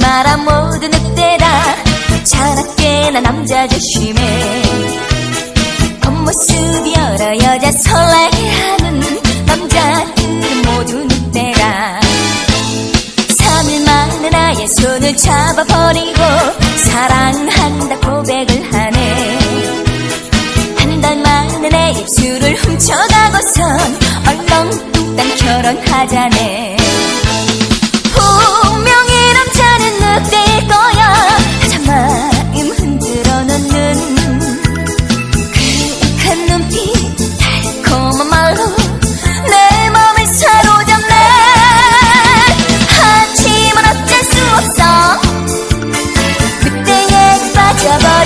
마라 모두 늑대다. 자나깨나 남자 조심해. 겉모습 여러 여자 설레게 하는 남자들은 모두 늑대다. 3일 만에 나의 손을 잡아버리고 사랑한다 고백을 하네. 한 달 만에 내 입술을 훔쳐가고선 얼렁뚱땅 결혼하자네 늑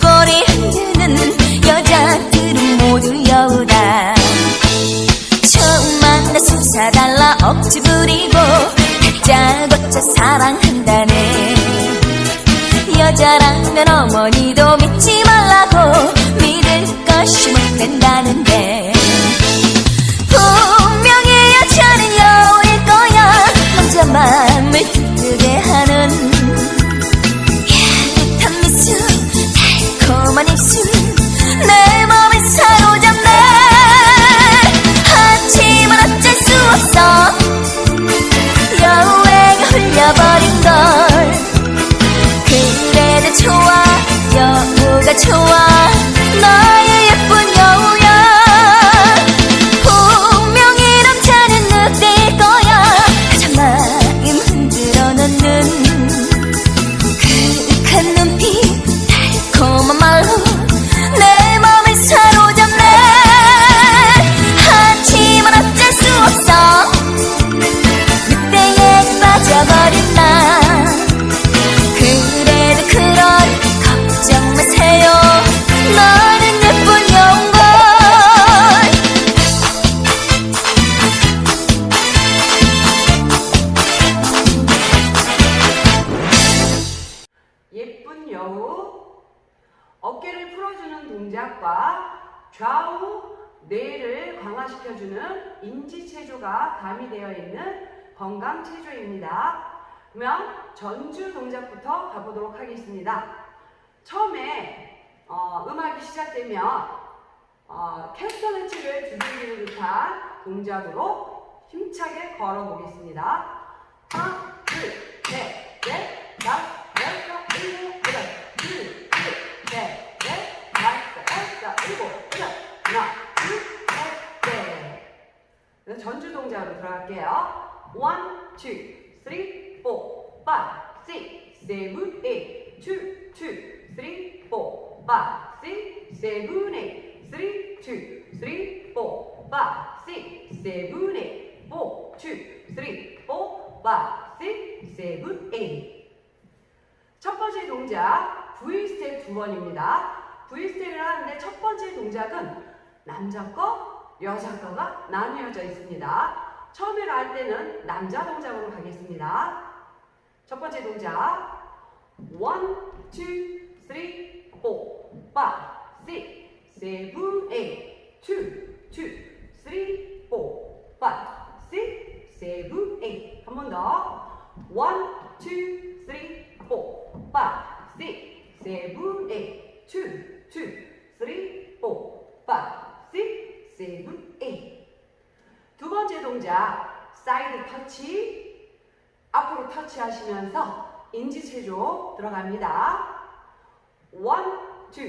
꼬리 흔드는 여자들은 모두 여우다. 처음 만나 솟아달라 억지 부리고 다짜고짜 사랑한다네. 여자라면 어머니도 믿지 말라고 믿을 것이 못 된다는데 여 풀어주는 동작과 좌우 뇌를 강화시켜주는 인지체조가 가미되어 있는 건강체조입니다. 그러면 전주 동작부터 가보도록 하겠습니다. 처음에 어, 음악이 시작되면 어, 캐스터네치를 두들기는 듯한 동작으로 힘차게 걸어보겠습니다. 하나, 둘, 셋, 넷, 다섯, 일곱, 여덟, 둘, 둘, 셋, 넷, 다섯, 여섯, 일곱, 여덟, 하나, 둘, 셋, 넷. 전주 동작으로 들어갈게요. One, two, three, four, five, six, seven, eight, two, two, three, four, five, six, seven, eight, three, two, three, four, five, six, seven, eight, four, two, three, four, five, six, seven, eight. 첫 번째 동작 V 스텝 두 번입니다. V 스텝을 하는데 첫 번째 동작은 남자 거, 여자 거가 나뉘어져 있습니다. 처음에 할 때는 남자 동작으로 가겠습니다. 첫 번째 동작 one, two, three, four, five, six, seven, eight, two, two, three, four, five, six, seven, eight. 한번 더. one, two, three, four, five, six, seven, eight, two, two, three, four, five, six, seven, eight. 두 번째 동작 사이드 터치 앞으로 터치하시면서 인지체조 들어갑니다. one, two,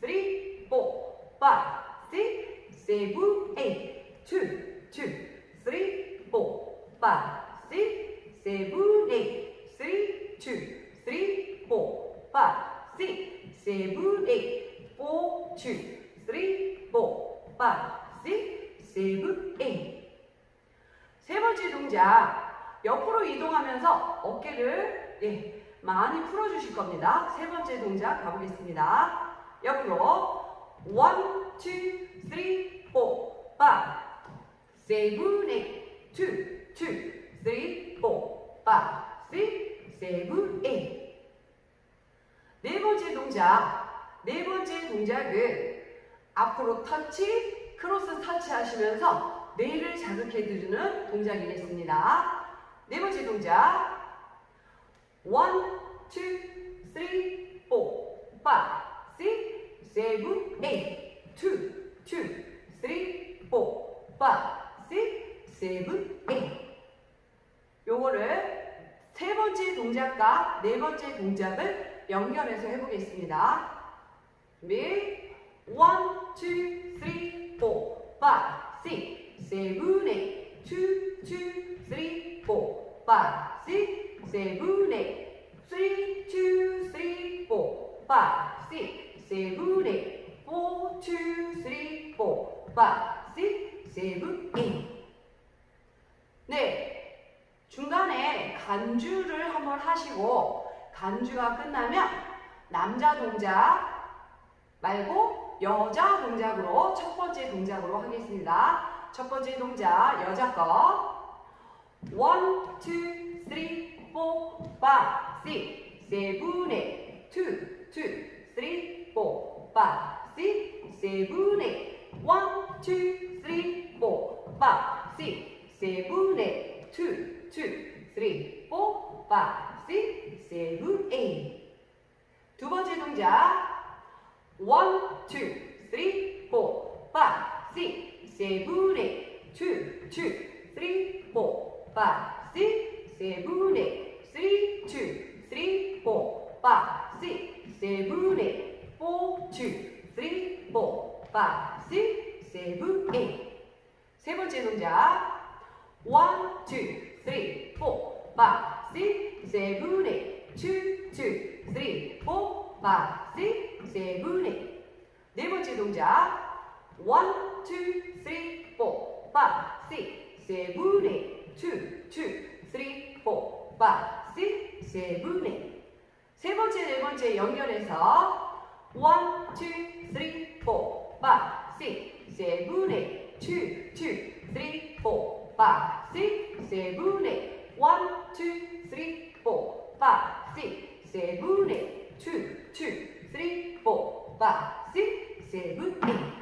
three, four, five, six, seven, eight, two, two, three, four, five, six, seven, eight, three, two, three, four, five, six, seven, eight, four, two, three, four, five, seven, eight. 세 번째 동작 옆으로 이동하면서 어깨를 예, 많이 풀어주실 겁니다. 세 번째 동작 가보겠습니다. 옆으로 one, two, three, four, five, seven, eight, two, two, three, four, five, six, seven, eight. 네 번째 동작, 네 번째 동작은 앞으로 터치, 크로스 터치 하시면서 뇌를 자극해 주는 동작이겠습니다. 네 번째 동작. One, two, three, four, five, six, seven, eight. Two, two, three, four, five, six, seven, eight. 요거를 세 번째 동작과 네 번째 동작을 연결해서 해보겠습니다. 준비. One, two, three, four, five, six, seven, eight. Two, two, three, four, five, six, seven, eight. Three, two, three, four, five, six, seven, eight. Four, two, three, four, five, six, seven, eight. 네. 중간에 간주를 한번 하시고 간주가 끝나면 남자 동작 말고 여자 동작으로 첫 번째 동작으로 하겠습니다. 첫 번째 동작 여자 거 one, two, three, four, five, six, seven, eight, two, two, three, four, five, six, seven, eight, one, two, three, four, five, six, seven, eight, two, two, three, four, five, six, seven, eight. 두 번째 동작 two, three, four, five, six, seven, eight, two, two, three, four, five, six, seven, eight, three, two, three, four, five, six, seven, eight, four, two, three, four, five, six, seven, eight. 세 번째 동작 one, two, three, four, five, six, seven, eight, two, two, three, four, five, six, seven, eight. 네 번째 동작. 1, 2, 3, 4, 5, 6, 7, 8, 2, 2, 3, 4, 5, 6, 7, 8. 세 번째, 네 번째 연결해서 1, 2, 3, 4, 5, 6, 7, 8, 2, 2, 3, 4, 5, 6, 7, 8. 1, 2, 3, 4, 5, 6, 7, 8. 2, 2, 3, 4, 5, 6, セブ